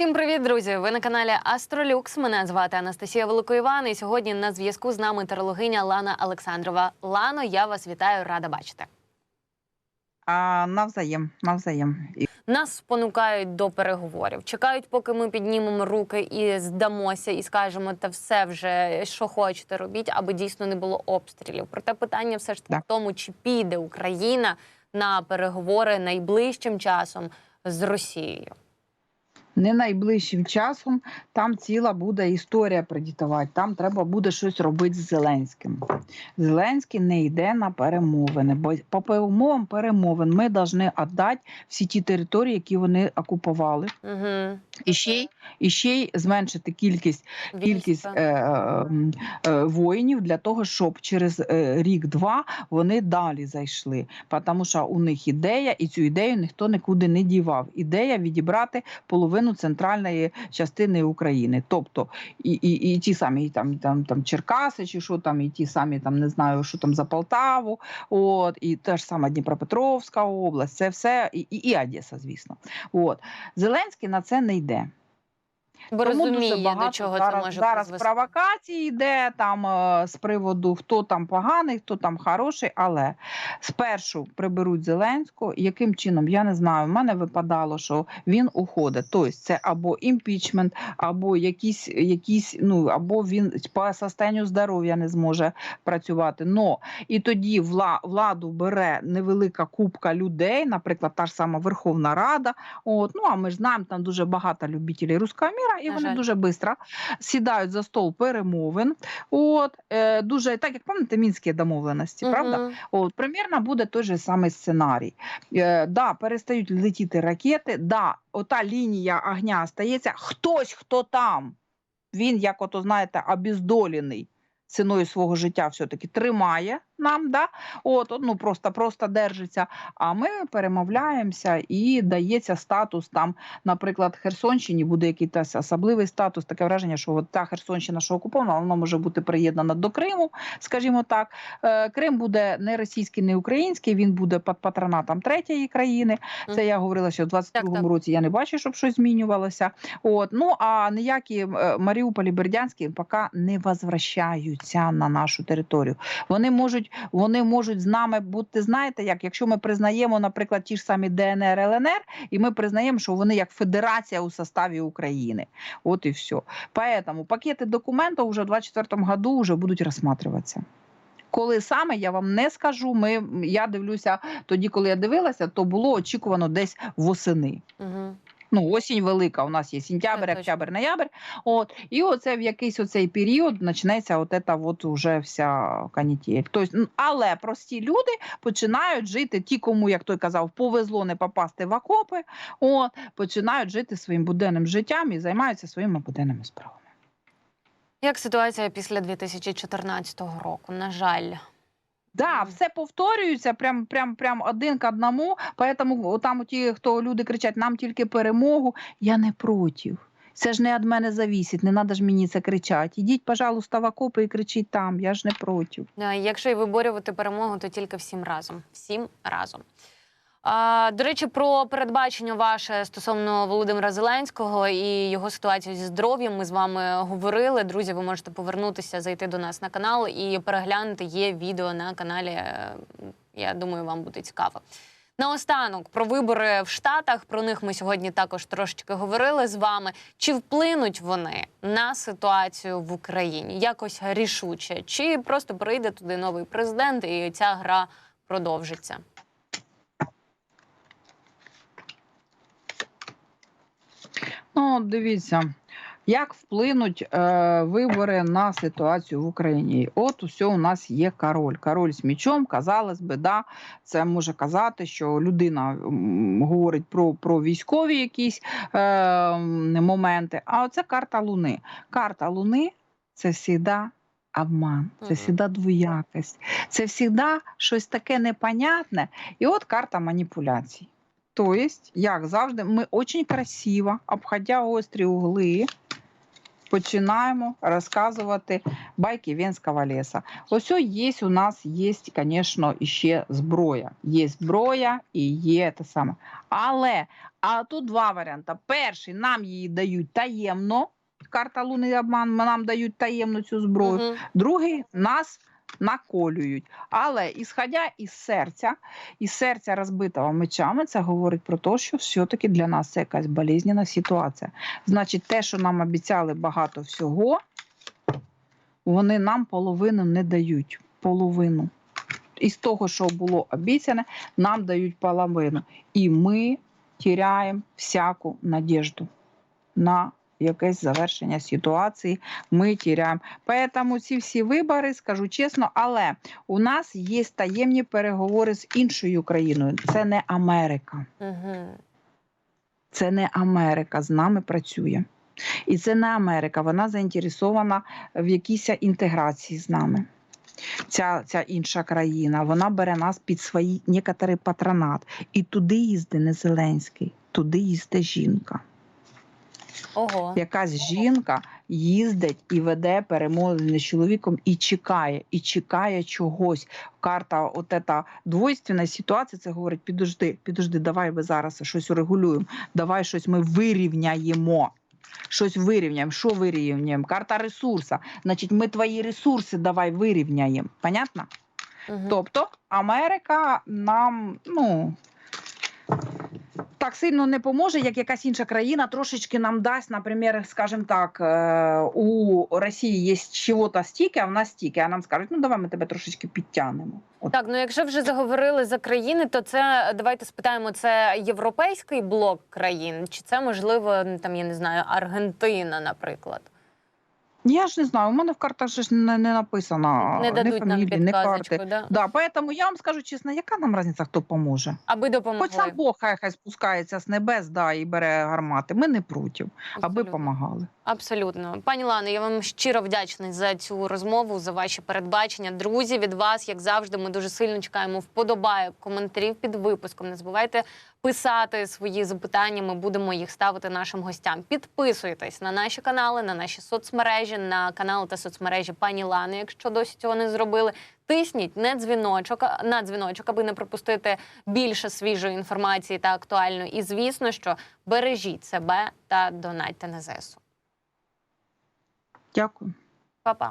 Всім привіт, друзі! Ви на каналі Астролюкс. Мене звати Анастасія Великоїван. І сьогодні на зв'язку з нами тарологиня Лана Олександрова. Лано, я вас вітаю, рада бачити. А, навзаєм, навзаєм. Нас спонукають до переговорів. Чекають, поки ми піднімемо руки і здамося, і скажемо, та все вже що хочете робіть, аби дійсно не було обстрілів. Проте питання все ж таки Так. в тому, чи піде Україна на переговори найближчим часом з Росією. Не найближчим часом там ціла буде історія предітувати. Там треба буде щось робити з Зеленським. Зеленський не йде на перемовини, бо по умовам перемовин ми повинні віддати всі ті території, які вони окупували, Угу. і ще й і ще й зменшити кількість кількість е, е, е, воїнів для того, щоб через е, рік-два вони далі зайшли. Тому що у них ідея, і цю ідею ніхто нікуди не дівав. Ідея відібрати половину центральної частини України. Тобто і, і, і ті самі там, там, там Черкаси, чи що там, і ті самі там не знаю, що там за Полтаву, от і те ж саме Дніпропетровська область, це все, і, і, і Одеса, звісно. От Зеленський на це не йде. Бо Тому розуміє, дуже багато до чого зараз, це може зараз призвести. провокації йде там е, з приводу хто там поганий, хто там хороший. Але спершу приберуть Зеленського. Яким чином я не знаю. У мене випадало, що він уходить. Тобто це або імпічмент, або якісь, якісь, ну або він по состоянню здоров'я не зможе працювати. Но і тоді вла, владу бере невелика купка людей, наприклад, та ж сама Верховна Рада. От ну а ми ж знаємо, там дуже багато любителів руського міра, і На вони жаль. дуже швидко сідають за стол перемовин. От е, дуже так, як пам'ятаєте, мінські домовленості, правда? От, примірно буде той же самий сценарій. Е, да, перестають летіти ракети, да, ота лінія огня стається. Хтось, хто там, він, як ото знаєте, обіздолений ціною свого життя все-таки тримає нам, да? От, ну просто, просто держиться. А ми перемовляємося і дається статус там, наприклад, Херсонщині буде якийсь особливий статус, таке враження, що от та Херсонщина, що окупована, вона може бути приєднана до Криму, скажімо так. Е, Крим буде не російський, не український, він буде під патронатом третьої країни. Це я говорила, що в 22-му Так, так. році я не бачу, щоб щось змінювалося. От ну а ніякі е, Маріуполі, Бердянські поки не возвращаються на нашу територію. Вони можуть, вони можуть з нами бути. Знаєте, як якщо ми признаємо, наприклад, ті ж самі ДНР, ЛНР, і ми признаємо, що вони як федерація у составі України. От і все. Поэтому пакети документів вже в 2024 году вже будуть розглядатися. Коли саме я вам не скажу. Ми я дивлюся тоді, коли я дивилася, то було очікувано десь восени. Мгм. Ну, осінь велика. У нас є сентябрь, октябрь, ноябрь. От і оце в якийсь оцей період почнеться от ета от уже вся канітель. Тобто, але прості люди починають жити. Ті, кому як той казав, повезло не попасти в окопи. От починають жити своїм буденним життям і займаються своїми буденними справами. Як ситуація після 2014 року? На жаль, Да, все повторюється прям, прям, прям один к одному. Поэтому там ті, хто люди кричать, нам тільки перемогу. Я не проти. Це ж не від мене завісить, не треба ж мені це кричати. Ідіть, пожалуйста, в окопи і кричіть там. Я ж не проти. Е, якщо і виборювати перемогу, то тільки всім разом. Всім разом. До речі, про передбачення ваше стосовно Володимира Зеленського і його ситуацію зі здоров'ям. Ми з вами говорили. Друзі, ви можете повернутися, зайти до нас на канал і переглянути. Є відео на каналі. е, Я думаю, вам буде цікаво. Наостанок про вибори в Штатах. Про них ми сьогодні також трошечки говорили з вами. Чи вплинуть вони на ситуацію в Україні якось рішуче? Чи просто прийде туди новий президент і ця гра продовжиться? Ну, дивіться, як вплинуть е, вибори на ситуацію в Україні. От усе у нас є король. Король з мічом, казалось би, да, це може казати, що людина говорить про, про військові якісь е, моменти. А оце карта Луни. Карта Луни це завжди обман, це завжди двоякость, це завжди щось таке непонятне. І от карта маніпуляцій. Тобто, як завжди, ми дуже красиво, обходя острі угли, починаємо розказувати байки Венського леса. Ось є у нас є, звісно, ще зброя. Є зброя і є те саме. Але а тут два варіанти. Перший нам її дають таємно. Карта Луни обман нам дають таємну цю зброю. Мгм. Другий нас наколюють. Але ісходя із серця, із серця розбитого мечами, це говорить про те, що все-таки для нас це якась болезненна ситуація. Значить, те, що нам обіцяли багато всього, вони нам половину не дають. Половину. Із того, що було обіцяне, нам дають половину. І ми тіряємо всяку надіжду на якесь завершення ситуації. Ми тіряємо. Поэтому ці всі вибори, скажу чесно, але у нас є таємні переговори з іншою країною. Це не Америка. Мгм. Це не Америка з нами працює. І це не Америка. Вона заінтересована в якійсь інтеграції з нами. Ця, ця інша країна, вона бере нас під свій некоторий патронат. І туди їздить не Зеленський, туди їздить жінка. Ого. Якась жінка їздить і веде перемовини з чоловіком і чекає, і чекає чогось. Карта, от ета двойственна ситуація, це говорить: підожди, підожди, давай ми зараз щось урегулюємо, давай щось ми вирівняємо. Щось вирівняємо. Що вирівняємо? Карта ресурса. Значить, ми твої ресурси давай вирівняємо. Понятно? Мгм. Тобто Америка нам, ну. Так сильно не поможе, як якась інша країна трошечки нам дасть, наприклад, скажімо так, е, у Росії є чого-то стільки, а в нас стільки, а нам скажуть, ну давай ми тебе трошечки підтягнемо. От. Так, ну якщо вже заговорили за країни, то це давайте спитаємо: це європейський блок країн, чи це можливо там я не знаю Аргентина, наприклад? Я ж не знаю, у мене в картах же ж не, не написано Не дадуть нам фамілії, підказочку, карти. да? Да, поэтому я вам скажу чесно, яка нам різниця, хто поможе? аби Хоч сам Бог хай хай спускається з небес да, і бере гармати. Ми не проти, аби допомагали. Абсолютно, пані Лано, я вам щиро вдячна за цю розмову, за ваші передбачення. Друзі, від вас, як завжди, ми дуже сильно чекаємо вподобайок, коментарів під випуском. Не забувайте писати свої запитання. Ми будемо їх ставити нашим гостям. Підписуйтесь на наші канали, на наші соцмережі, на канали та соцмережі пані Лани, якщо досі цього не зробили. Тисніть не дзвіночок на дзвіночок, аби не пропустити більше свіжої інформації та актуальної. І звісно, що бережіть себе та донатьте на ЗСУ. Дякую. Па-па.